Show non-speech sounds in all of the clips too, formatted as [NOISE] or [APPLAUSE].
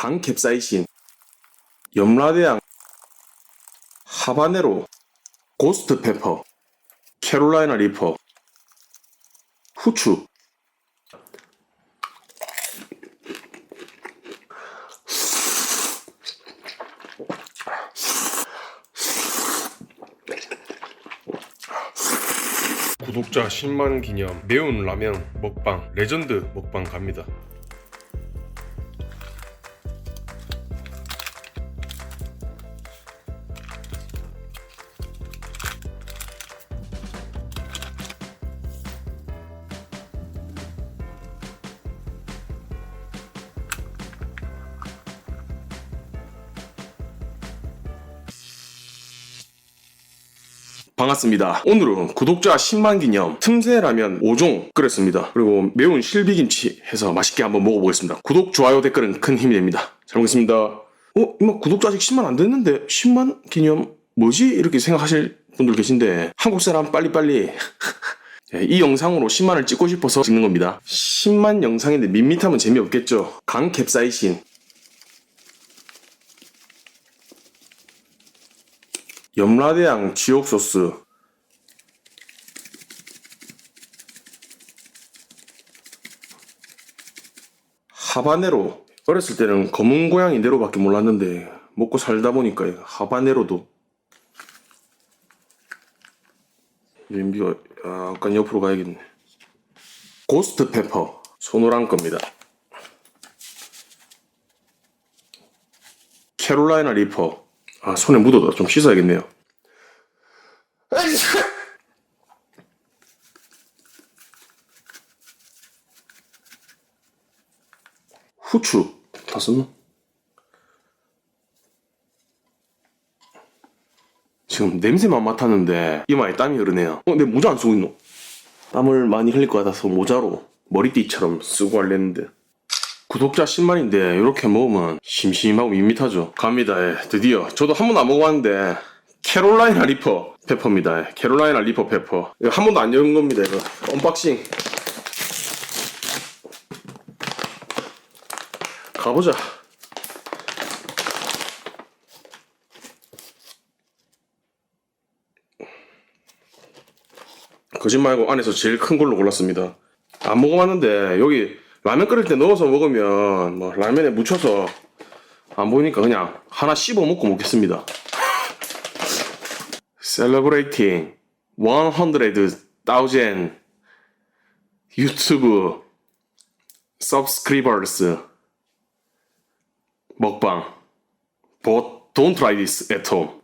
강 캡사이신, 염라대양, 하바네로, 고스트 페퍼, 캐롤라이나 리퍼, 후추, 구독자 10만 기념 매운 라면 먹방 레전드 먹방 갑니다. 반갑습니다. 오늘은 구독자 10만 기념 틈새 라면 5종 끓였습니다. 그리고 매운 실비김치 해서 맛있게 한번 먹어보겠습니다. 구독, 좋아요, 댓글은 큰 힘이 됩니다. 잘 먹겠습니다. 어? 이마 구독자 아직 10만 안 됐는데 10만 기념 뭐지? 이렇게 생각하실 분들 계신데 한국 사람 빨리빨리 [LAUGHS] 예, 이 영상으로 10만을 찍고 싶어서 찍는 겁니다. 10만 영상인데 밋밋하면 재미없겠죠. 강 캡사이신 염라대양 지옥 소스. 하바네로. 어렸을 때는 검은 고양이 네로밖에 몰랐는데 먹고 살다 보니까 하바네로도. 연비가 약간 옆으로 가야겠네. 고스트 페퍼. 소노란 겁니다. 캐롤라이나 리퍼 아 손에 묻어다 좀 씻어야겠네요 [LAUGHS] 후추 다 썼나? 지금 냄새만 맡았는데 이마에 땀이 흐르네요 어? 내 모자 안 쓰고 있노? 땀을 많이 흘릴 것 같아서 모자로 머리띠처럼 쓰고 할랬는데 구독자 10만인데 이렇게 먹으면 심심하고 밋밋하죠. 갑니다. 예, 드디어. 저도 한 번도 안 먹어봤는데 캐롤라이나 리퍼 페퍼입니다. 예, 캐롤라이나 리퍼 페퍼. 이거 한 번도 안 열은 겁니다 이거. 언박싱. 가보자. 거짓말 말고 안에서 제일 큰 걸로 골랐습니다. 안 먹어봤는데 여기 라면 끓일 때 넣어서 먹으면 뭐 라면에 묻혀서 안 보이니까 그냥 하나 씹어 먹고 먹겠습니다. Celebrating 100,000 유튜브 subscribers 먹방 But don't try this at home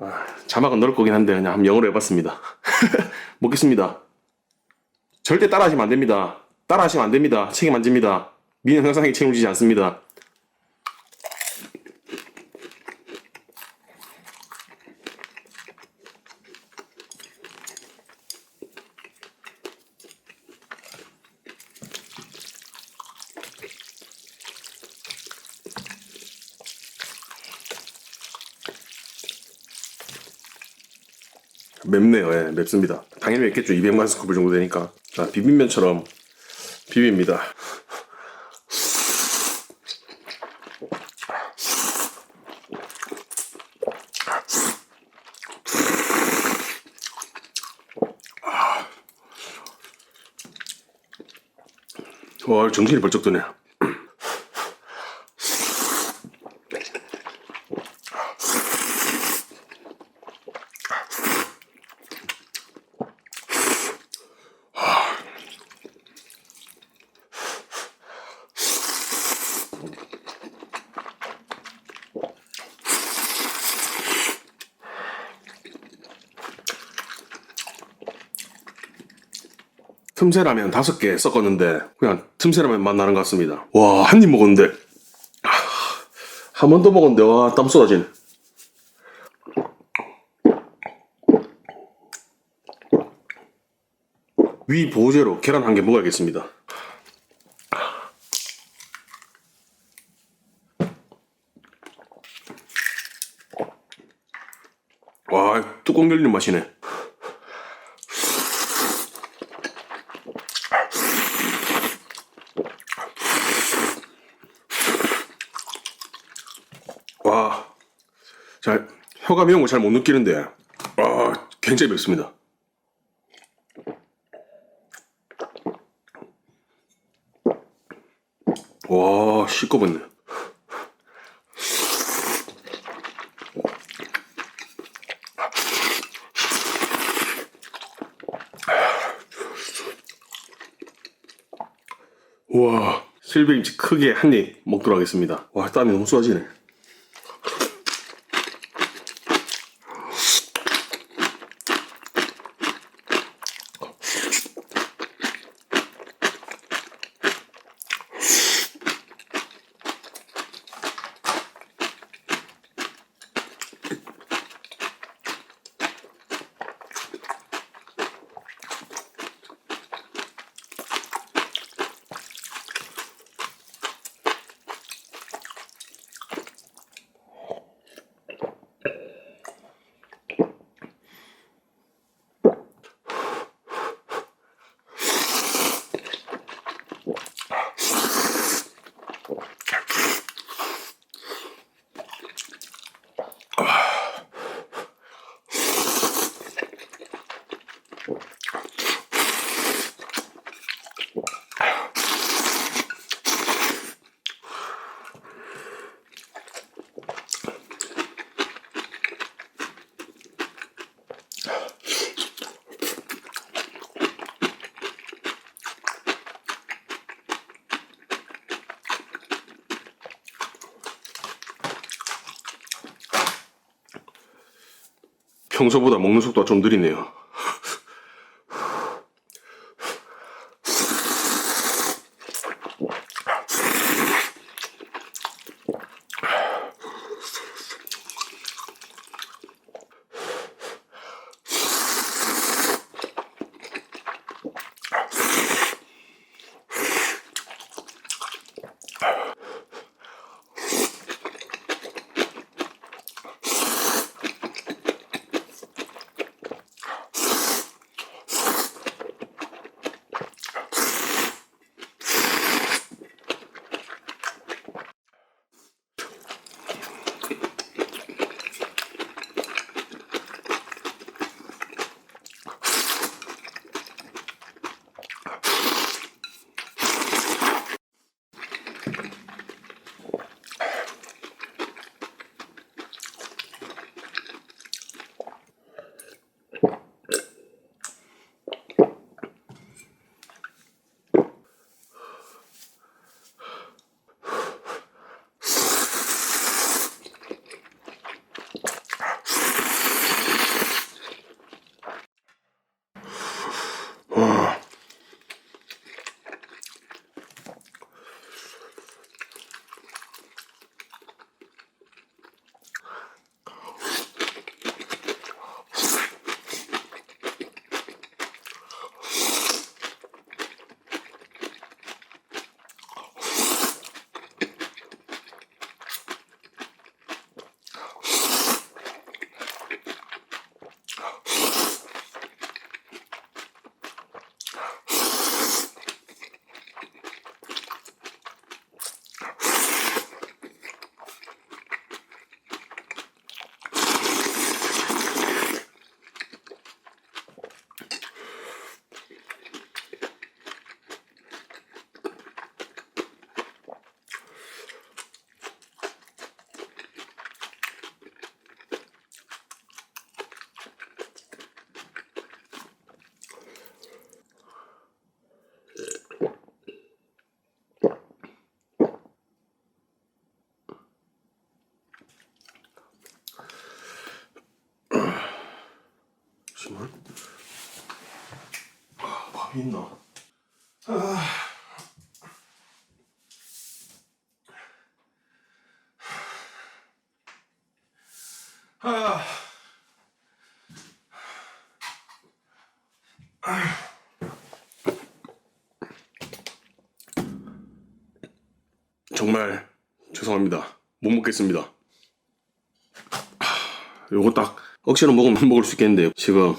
아, 자막은 넣을 거긴 한데 그냥 한번 영어로 해봤습니다. [LAUGHS] 먹겠습니다. 절대 따라하시면 안 됩니다. 따라하시면 안 됩니다. 책임 안 집니다. 미는 형상에 책임지지 않습니다. 맵네요. 예, 맵습니다. 당연히 맵겠죠. 200만 스쿠프 정도 되니까. 자, 비빔면처럼 비빕니다. 와, 정신이 벌쩍 드네. 틈새라면 다섯 개 섞었는데 그냥 틈새라면 맛 나는 것 같습니다. 와, 한 입 먹었는데 한 번 더 먹었는데 와, 땀 쏟아지네. 위 보호제로 계란 한 개 먹어야겠습니다. 와, 뚜껑 열리는 맛이네. 와, 잘 혀가 매운 거 잘 못 느끼는데, 아, 굉장히 맵습니다. 와, 시꺼먼네. 우와, 실비김치 크게 한 입 먹도록 하겠습니다. 와, 땀이 너무 쏟아지네. 평소보다 먹는 속도가 좀 느리네요. 있나? 아. 아. 정말 죄송합니다. 못 먹겠습니다. 요거 딱 억지로 먹으면 [LAUGHS] 먹을 수 있겠는데요. 지금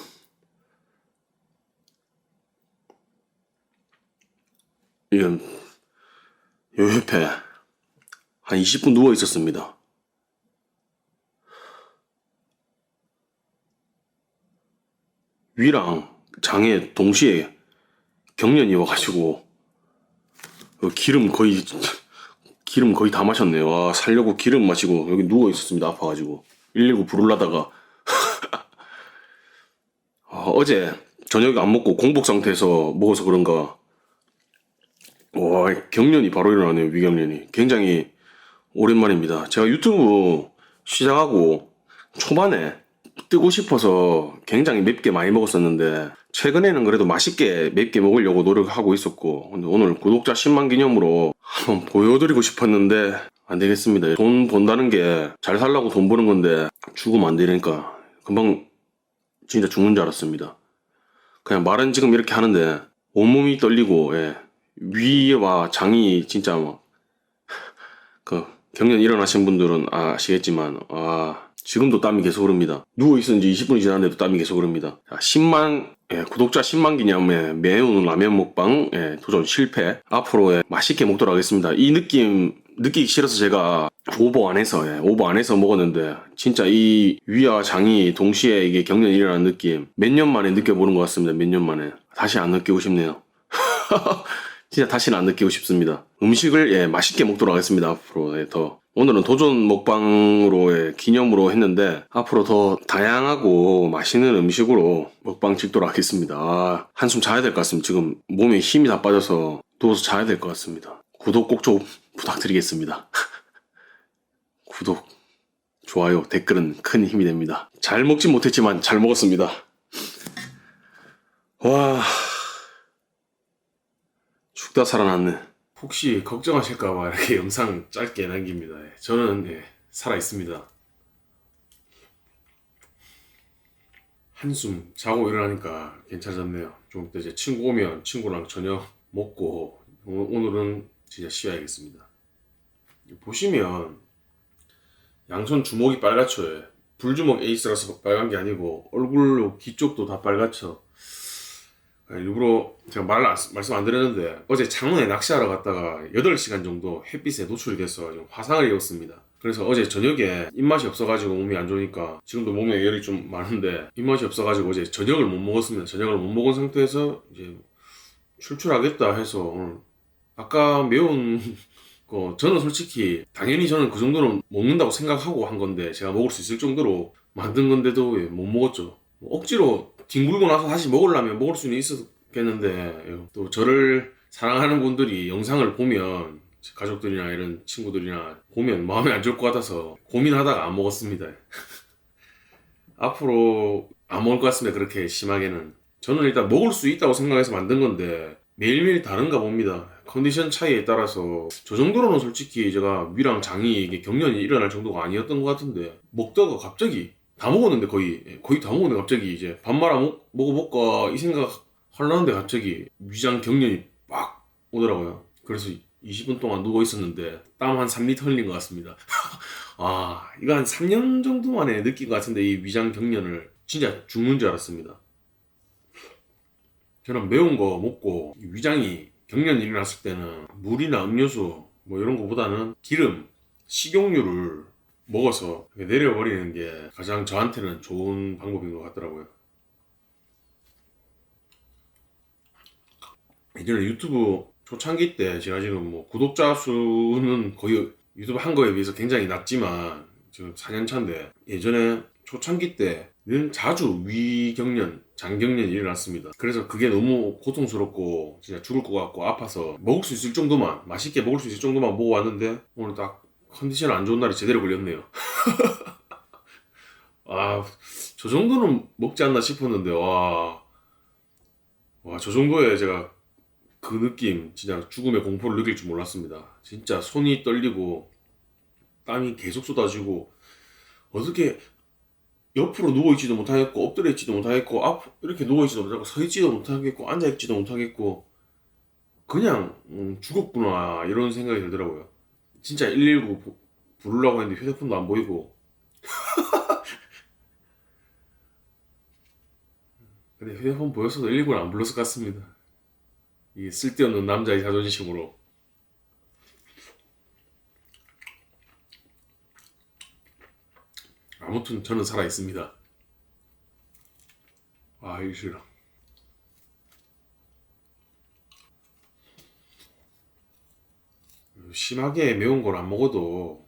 이, 요 옆에 한 20분 누워 있었습니다. 위랑 장에 동시에 경련이 와가지고 어, 기름 거의 [LAUGHS] 기름 거의 다 마셨네요. 와 살려고 기름 마시고 여기 누워 있었습니다. 아파가지고 119 부르려다가 [LAUGHS] 어, 어제 저녁에 안 먹고 공복 상태에서 먹어서 그런가 와 경련이 바로 일어나네요. 위경련이 굉장히 오랜만입니다. 제가 유튜브 시작하고 초반에 뜨고 싶어서 굉장히 맵게 많이 먹었었는데 최근에는 그래도 맛있게 맵게 먹으려고 노력하고 있었고 근데 오늘 구독자 10만 기념으로 한번 보여드리고 싶었는데 안 되겠습니다. 돈 번다는 게 잘 살라고 돈 버는 건데 죽으면 안 되니까 금방 진짜 죽는 줄 알았습니다. 그냥 말은 지금 이렇게 하는데 온몸이 떨리고 예. 위와 장이 진짜 막그 경련 일어나신 분들은 아시겠지만 아 지금도 땀이 계속 흐릅니다. 누워 있은 지 20분이 지났는데도 땀이 계속 흐릅니다. 자, 10만 예, 구독자 10만 기념에 매운 라면 먹방 예, 도전 실패. 앞으로 예, 맛있게 먹도록 하겠습니다. 이 느낌 느끼기 싫어서 제가 오버 안 해서 예, 오버 안 해서 먹었는데 진짜 이 위와 장이 동시에 이게 경련이 일어나는 느낌 몇 년 만에 느껴보는 것 같습니다. 몇 년 만에 다시 안 느끼고 싶네요. [LAUGHS] 진짜 다시는 안 느끼고 싶습니다. 음식을 예, 맛있게 먹도록 하겠습니다. 앞으로 예, 더 오늘은 도전 먹방으로 의 기념으로 했는데 앞으로 더 다양하고 맛있는 음식으로 먹방 찍도록 하겠습니다. 아, 한숨 자야 될 것 같습니다. 지금 몸에 힘이 다 빠져서 누워서 자야 될 것 같습니다. 구독 꼭 좀 부탁드리겠습니다. [LAUGHS] 구독, 좋아요, 댓글은 큰 힘이 됩니다. 잘 먹진 못했지만 잘 먹었습니다. 와. 죽다 살아났네. 혹시 걱정하실까봐 이렇게 영상 짧게 남깁니다. 예, 저는 예, 살아 있습니다. 한숨 자고 일어나니까 괜찮아졌네요. 좀 이제 친구 오면 친구랑 저녁 먹고 오- 오늘은 진짜 쉬어야겠습니다. 보시면 양손 주먹이 빨갛죠. 예. 불주먹 에이스라서 빨간 게 아니고 얼굴로 귀 쪽도 다 빨갛죠. 아, 일부러 제가 말, 안- 말씀 안 드렸는데 어제 창원에 낚시하러 갔다가 8시간 정도 햇빛에 노출이 돼서 좀 화상을 입었습니다. 그래서 어제 저녁에 입맛이 없어가지고 몸이 안 좋으니까 지금도 몸에 열이 좀 많은데 입맛이 없어가지고 어제 저녁을 못 먹었습니다. 저녁을 못 먹은 상태에서 이제 출출하겠다 해서 오늘 아까 매운 [LAUGHS] 거 저는 솔직히 당연히 저는 그 정도는 먹는다고 생각하고 한 건데 제가 먹을 수 있을 정도로 만든 건데도 예, 못 먹었죠. 뭐 억지로 뒹굴고 나서 다시 먹으려면 먹을 수는 있었겠는데 예, 또 저를 사랑하는 분들이 영상을 보면 제 가족들이나 이런 친구들이나 보면 마음이 안 좋을 것 같아서 고민하다가 안 먹었습니다. [LAUGHS] 앞으로 안 먹을 것 같습니다. 그렇게 심하게는. 저는 일단 먹을 수 있다고 생각해서 만든 건데 매일매일 다른가 봅니다. 컨디션 차이에 따라서 저 정도로는 솔직히 제가 위랑 장이 경련이 일어날 정도가 아니었던 것 같은데 먹다가 갑자기 다 먹었는데 거의 예, 거의 다 먹었는데 갑자기 이제 밥 말아 먹, 먹어볼까 이 생각 하려는데 갑자기 위장 경련이 막 오더라고요. 그래서 20분 동안 누워 있었는데 땀 한 3리터 흘린 것 같습니다. [LAUGHS] 아 이거 한 3년 정도 만에 느낀 것 같은데 이 위장 경련을 진짜 죽는 줄 알았습니다. 저는 매운 거 먹고 이 위장이 경련이 일어났을 때는 물이나 음료수 뭐 이런 거보다는 기름, 식용유를 먹어서 내려버리는 게 가장 저한테는 좋은 방법인 것 같더라고요. 예전에 유튜브 초창기 때 제가 지금 뭐 구독자 수는 거의 유튜브 한 거에 비해서 굉장히 낮지만 지금 4년 차인데 예전에 초창기 때는 자주 위경련, 장경련이 일어났습니다. 그래서 그게 너무 고통스럽고 진짜 죽을 것 같고 아파서 먹을 수 있을 정도만 맛있게 먹을 수 있을 정도만 먹어왔는데 오늘 딱 컨디션 안 좋은 날이 제대로 걸렸네요. [LAUGHS] 아, 저 정도는 먹지 않나 싶었는데 와, 와, 저 정도에 제가 그 느낌, 진짜 죽음의 공포를 느낄 줄 몰랐습니다. 진짜 손이 떨리고 땀이 계속 쏟아지고 어떻게 옆으로 누워 있지도 못하겠고 엎드려 있지도 못하겠고 앞 이렇게 누워 있지도 못하고 서 있지도 못하겠고 앉아 있지도 못하겠고 그냥 음, 죽었구나 이런 생각이 들더라고요. 진짜 119 부- 부르려고 했는데 휴대폰도 안 보이고 [LAUGHS] 근데 휴대폰 보였어도 119를 안 불렀을 것 같습니다. 이 쓸데없는 남자의 자존심으로 아무튼 저는 살아 있습니다. 아, 이 하기 싫어. 심하게 매운 걸 안 먹어도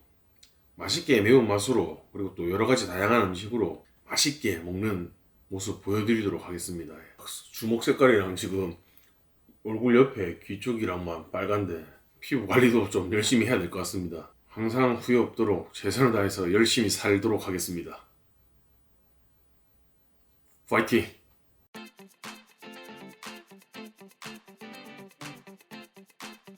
맛있게 매운 맛으로 그리고 또 여러 가지 다양한 음식으로 맛있게 먹는 모습 보여드리도록 하겠습니다. 주먹 색깔이랑 지금 얼굴 옆에 귀 쪽이랑만 빨간데 피부 관리도 좀 열심히 해야 될 것 같습니다. 항상 후회 없도록 최선을 다해서 열심히 살도록 하겠습니다. 파이팅!